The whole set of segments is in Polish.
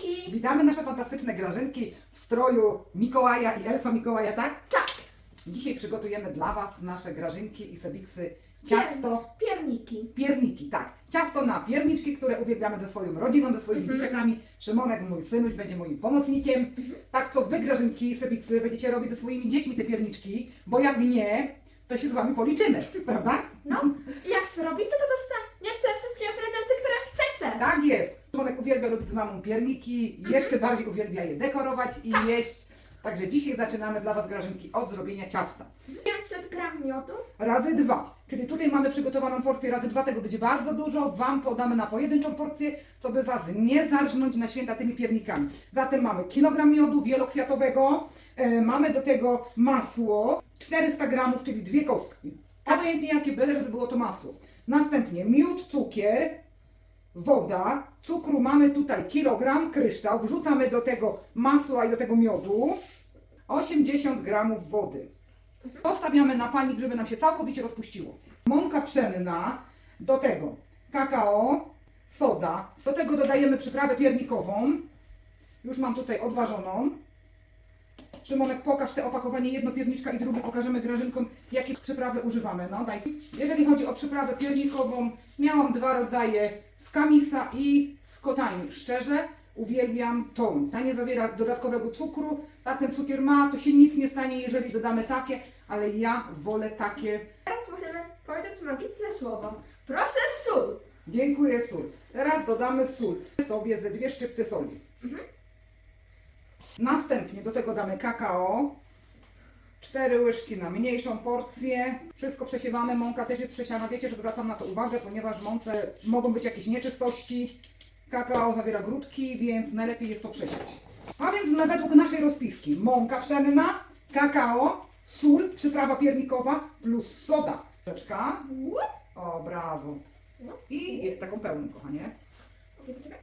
Grażynki! Witamy nasze fantastyczne grażynki w stroju Mikołaja i Elfa Mikołaja, tak? Tak! Dzisiaj przygotujemy dla Was nasze grażynki i sebiksy ciasto, Pierniki. pierniki, tak. Ciasto na pierniczki, które uwielbiamy ze swoją rodziną, ze swoimi Mhm. dzieciakami. Szymonek, mój synuś, będzie moim pomocnikiem. Tak, co Wy grażynki i sebiksy będziecie robić ze swoimi dziećmi te pierniczki, bo jak nie, to się z Wami policzymy, prawda? No, jak zrobicie, to dostaniecie wszystkie prezenty, które chcecie. Tak jest. Szymonek uwielbia robić z mamą pierniki, jeszcze bardziej uwielbia je dekorować i Tak. jeść. Także dzisiaj zaczynamy dla Was grażynki od zrobienia ciasta. 500 gram miodu. Razy dwa. Czyli tutaj mamy przygotowaną porcję razy dwa, tego będzie bardzo dużo. Wam podamy na pojedynczą porcję, co by Was nie zarżnąć na święta tymi piernikami. Zatem mamy kilogram miodu wielokwiatowego, e, mamy do tego masło 400 gramów, czyli dwie kostki. Obojętnie jakie byle, żeby było to masło. Następnie miód, cukier, woda, cukru mamy tutaj kilogram, kryształ, wrzucamy do tego masła i do tego miodu 80 gramów wody. Postawiamy na palnik, żeby nam się całkowicie rozpuściło. Mąka pszenna, do tego kakao, soda, do tego dodajemy przyprawę piernikową. Już mam tutaj odważoną. Szymonek, pokaż te opakowanie, jedno pierniczka i drugie pokażemy grażynkom, jakie przyprawy używamy. No, daj. Jeżeli chodzi o przyprawę piernikową, miałam dwa rodzaje z kamisa i z kotani. Szczerze, uwielbiam tą. Ta nie zawiera dodatkowego cukru, ta ten cukier ma, to się nic nie stanie, jeżeli dodamy takie, ale ja wolę takie. Teraz możemy powiedzieć magiczne słowo. Proszę sól. Dziękuję, sól. Teraz dodamy sól. Sobie ze dwie szczypty soli. Następnie do tego damy kakao. Cztery łyżki na mniejszą porcję. Wszystko przesiewamy. Mąka też jest przesiana. Wiecie, że zwracam na to uwagę, ponieważ w mące mogą być jakieś nieczystości. Kakao zawiera grudki, więc najlepiej jest to przesiać. A więc na- według naszej rozpiski mąka pszenna, kakao, sól, przyprawa piernikowa plus soda. Troszeczkę. O, brawo. I taką pełną, kochanie.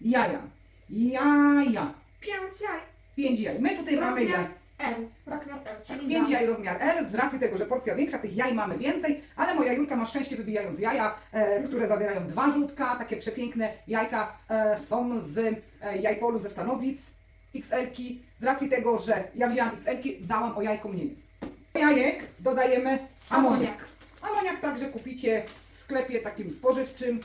Jaja. Jaja. Pięć jaj. Pięć jaj. My tutaj mamy jaj. L. Rozmiar L, czyli Pięć dla jaj nas. rozmiar L, z racji tego, że porcja większa, tych jaj mamy więcej, ale moja Julka ma szczęście wybijając jaja, e, które zawierają dwa żółtka, takie przepiękne jajka e, są z e, jajpolu ze Stanowic, XL-ki. Z racji tego, że ja wzięłam XL-ki, dałam o jajko mniej. Do jajek dodajemy amoniak. Amoniak także kupicie w sklepie takim spożywczym.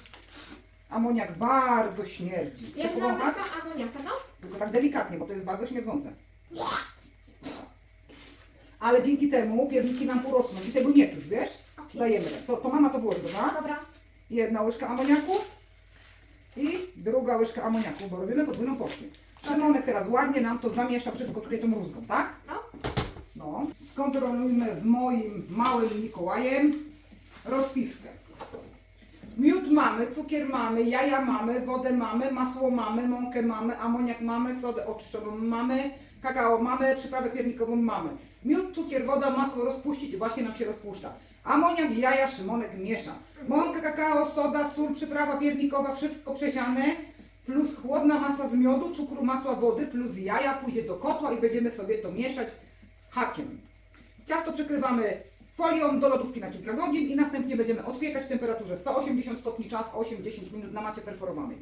Amoniak bardzo śmierdzi. Chcesz Jedna powąchać? łyżka amoniaka, no? Tylko tak delikatnie, bo to jest bardzo śmierdzące. Ale dzięki temu pierniki nam urosną i tego nie czuć, wiesz? Okej. Dajemy. To, to mama to włoży, dobra? Dobra. Jedna łyżka amoniaku i druga łyżka amoniaku, bo robimy podwójną porcję. Szymonek teraz ładnie nam to zamiesza wszystko tutaj tą rózgą, tak? No. No. Skontrolujmy z moim małym Mikołajem rozpiskę. Miód mamy, cukier mamy, jaja mamy, wodę mamy, masło mamy, mąkę mamy, amoniak mamy, sodę oczyszczoną mamy, kakao mamy, przyprawę piernikową mamy. Miód, cukier, woda, masło rozpuścić właśnie nam się rozpuszcza. Amoniak, jaja, szymonek miesza. Mąka, kakao, soda, sól, przyprawa piernikowa, wszystko przesiane, plus chłodna masa z miodu, cukru, masła, wody, plus jaja pójdzie do kotła i będziemy sobie to mieszać hakiem. Ciasto przykrywamy folią do lodówki na kilka godzin i następnie będziemy odpiekać w temperaturze 180 stopni, czas 8-10 minut na macie perforowanej.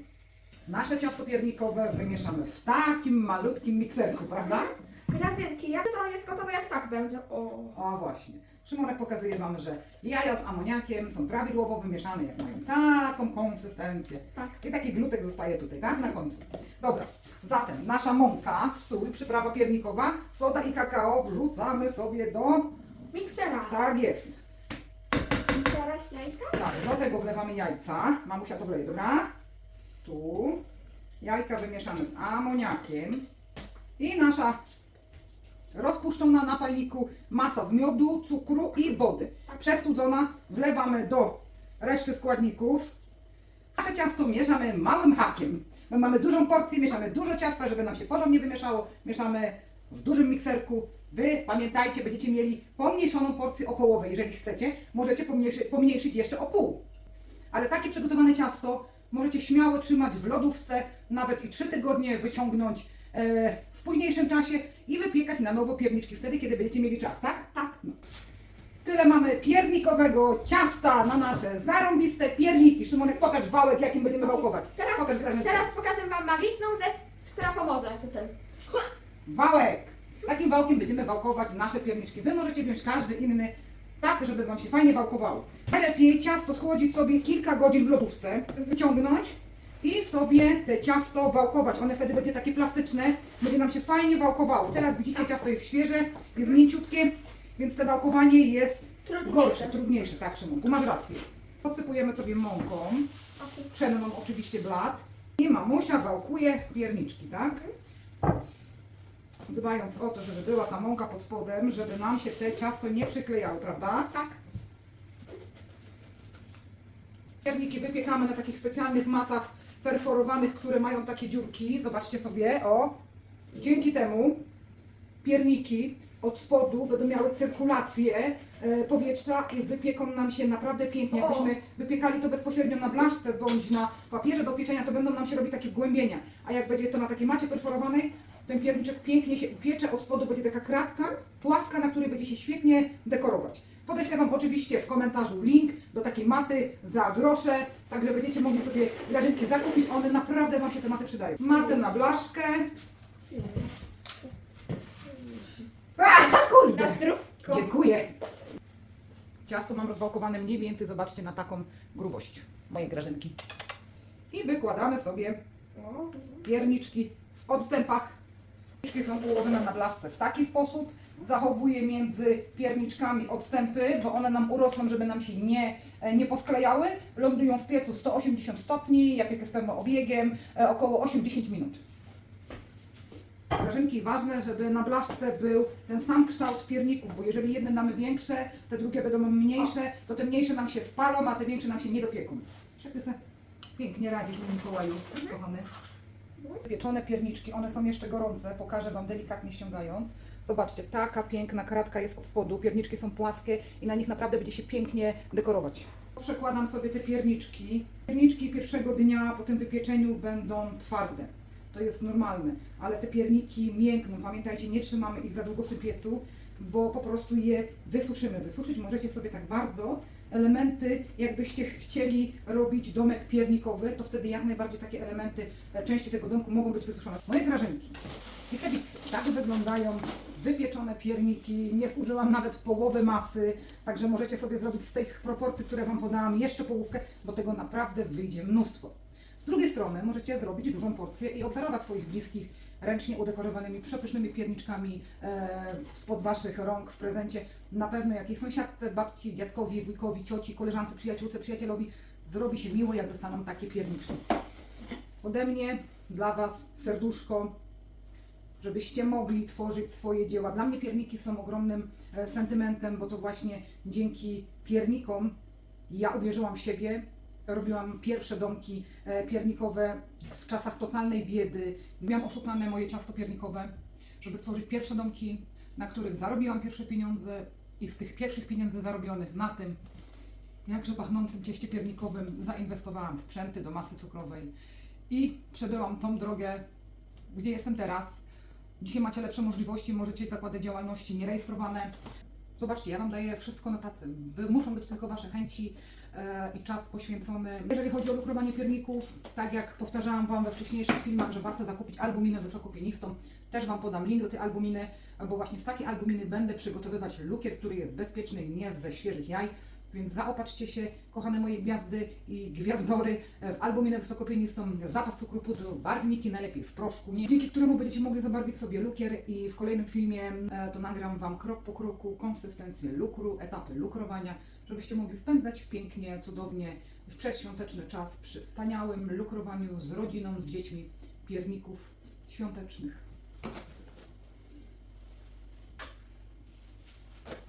Nasze ciasto piernikowe wymieszamy w takim malutkim mikserku, prawda? Grażynki, jak to jest gotowe, jak tak będzie? O. O właśnie. Szymonek pokazuje Wam, że jaja z amoniakiem są prawidłowo wymieszane, jak mają taką konsystencję. Tak. I taki glutek zostaje tutaj, tak? Na końcu. Dobra, zatem nasza mąka, sól, przyprawa piernikowa, soda i kakao wrzucamy sobie do... Miksera. Tak jest. I teraz jajka. Tak, do tego wlewamy jajca. Mamusia to wleje, dobra? Tu. Jajka wymieszamy z amoniakiem. I nasza rozpuszczona na palniku masa z miodu, cukru i wody. Przestudzona wlewamy do reszty składników. Nasze ciasto mieszamy małym hakiem. My mamy dużą porcję, mieszamy dużo ciasta, żeby nam się porządnie wymieszało. Mieszamy w dużym mikserku. Wy pamiętajcie, będziecie mieli pomniejszoną porcję o połowę. Jeżeli chcecie, możecie pomniejszy, pomniejszyć jeszcze o pół. Ale takie przygotowane ciasto możecie śmiało trzymać w lodówce, nawet i 3 tygodnie wyciągnąć e, w późniejszym czasie i wypiekać na nowo pierniczki wtedy, kiedy będziecie mieli czas, tak? Tak. Tyle mamy piernikowego ciasta na nasze zarąbiste pierniki. Szymonek, pokaż wałek, jakim będziemy wałkować. Teraz, Pokaż Grażynka. teraz pokażę wam magiczną rzecz, która pomoże z tym. Wałek. Takim wałkiem będziemy wałkować nasze pierniczki. Wy możecie wziąć każdy inny, tak żeby Wam się fajnie wałkowało. Najlepiej ciasto schłodzić sobie kilka godzin w lodówce, wyciągnąć i sobie te ciasto wałkować. One wtedy będzie takie plastyczne, będzie nam się fajnie wałkowało. Teraz widzicie, ciasto jest świeże, jest mięciutkie, więc to wałkowanie jest Trudniejsze. gorsze, trudniejsze. Tak, Szymonku, masz rację. Podsypujemy sobie mąką, pszenną oczywiście blat i mamusia wałkuje pierniczki, tak? Dbając o to, żeby była ta mąka pod spodem, żeby nam się te ciasto nie przyklejało, prawda? Tak. Pierniki wypiekamy na takich specjalnych matach perforowanych, które mają takie dziurki. Zobaczcie sobie, o. Dzięki temu pierniki od spodu będą miały cyrkulację e, powietrza i wypieką nam się naprawdę pięknie. Jakbyśmy wypiekali to bezpośrednio na blaszce bądź na papierze do pieczenia, to będą nam się robić takie wgłębienia. A jak będzie to na takiej macie perforowanej, ten pierniczek pięknie się upiecze, od spodu będzie taka kratka płaska, na której będzie się świetnie dekorować. Podeślę Wam oczywiście w komentarzu link do takiej maty za grosze, tak że będziecie mogli sobie grażynki zakupić, one naprawdę Wam się te maty przydają. Matę na blaszkę. A, kurde! Na zdrówko. Dziękuję. Ciasto mam rozwałkowane mniej więcej, zobaczcie, na taką grubość moje grażynki. I wykładamy sobie pierniczki w odstępach. Pierniczki są ułożone na blasce w taki sposób. Zachowuję między pierniczkami odstępy, bo one nam urosną, żeby nam się nie, e, nie posklejały. Lądują w piecu 180 stopni, ja piekę z termoobiegiem, e, około 8-10 minut. Grażynki, ważne, żeby na blaszce był ten sam kształt pierników, bo jeżeli jedne damy większe, te drugie będą mniejsze, to te mniejsze nam się spalą, a te większe nam się nie dopieką. Jak pięknie radzisz, Mikołaju, kochany. Pieczone pierniczki, one są jeszcze gorące, pokażę Wam delikatnie ściągając. Zobaczcie, taka piękna kratka jest od spodu, pierniczki są płaskie i na nich naprawdę będzie się pięknie dekorować. Przekładam sobie te pierniczki. Pierniczki pierwszego dnia po tym wypieczeniu będą twarde. To jest normalne, ale te pierniki miękną. Pamiętajcie, nie trzymamy ich za długo w tym piecu, bo po prostu je wysuszymy. Wysuszyć możecie sobie tak bardzo elementy, jakbyście chcieli robić domek piernikowy, to wtedy jak najbardziej takie elementy, e, części tego domku mogą być wysuszone. Moje grażynki i tak wyglądają wypieczone pierniki. Nie zużyłam nawet połowy masy, także możecie sobie zrobić z tych proporcji, które Wam podałam, jeszcze połówkę, bo tego naprawdę wyjdzie mnóstwo. Z drugiej strony możecie zrobić dużą porcję i obdarować swoich bliskich ręcznie udekorowanymi, przepysznymi pierniczkami e, spod Waszych rąk w prezencie. Na pewno jakiej sąsiadce, babci, dziadkowi, wujkowi, cioci, koleżance, przyjaciółce, przyjacielowi zrobi się miło, jak dostaną takie pierniczki. Ode mnie dla Was serduszko, żebyście mogli tworzyć swoje dzieła. Dla mnie pierniki są ogromnym e, sentymentem, bo to właśnie dzięki piernikom ja uwierzyłam w siebie. Robiłam pierwsze domki e, piernikowe w czasach totalnej biedy. Miałam oszukane moje ciasto piernikowe, żeby stworzyć pierwsze domki, na których zarobiłam pierwsze pieniądze i z tych pierwszych pieniędzy zarobionych na tym jakże pachnącym cieście piernikowym zainwestowałam w sprzęty do masy cukrowej i przebyłam tą drogę, gdzie jestem teraz. Dzisiaj macie lepsze możliwości, możecie zakładać działalności nierejestrowane. Zobaczcie, ja Wam daję wszystko na tacy. Wy muszą być tylko Wasze chęci e, i czas poświęcony. Jeżeli chodzi o lukrowanie pierników, tak jak powtarzałam Wam we wcześniejszych filmach, że warto zakupić albuminę wysokopienistą, też Wam podam link do tej albuminy, bo właśnie z takiej albuminy będę przygotowywać lukier, który jest bezpieczny, nie ze świeżych jaj. Więc zaopatrzcie się, kochane moje gwiazdy i gwiazdory, e, w albuminę wysokopienistą, zapas cukru pudru, barwniki najlepiej w proszku, nie? dzięki któremu będziecie mogli zabarwić sobie lukier i w kolejnym filmie e, to nagram Wam krok po kroku konsystencję lukru, etapy lukrowania, żebyście mogli spędzać pięknie, cudownie przedświąteczny czas przy wspaniałym lukrowaniu z rodziną, z dziećmi pierników świątecznych.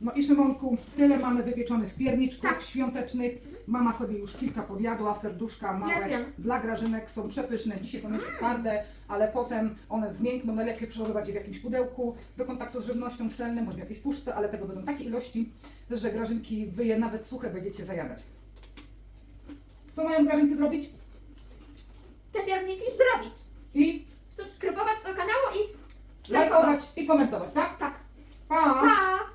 No i Szymonku, tyle mamy wypieczonych pierniczków Tak. świątecznych. Mama sobie już kilka podjadła, serduszka małe Ja zjem. dla grażynek są przepyszne. Dzisiaj są jeszcze twarde, ale potem one zmiękną. Najlepiej przechowywać je w jakimś pudełku do kontaktu z żywnością szczelnym bądź w jakiejś puszce, ale tego będą takie ilości, że grażynki wy je nawet suche będziecie zajadać. Co mają grażynki zrobić? Te pierniki zrobić. I Subskrybować do kanału i lajkować i komentować, tak? Tak. Pa! Pa!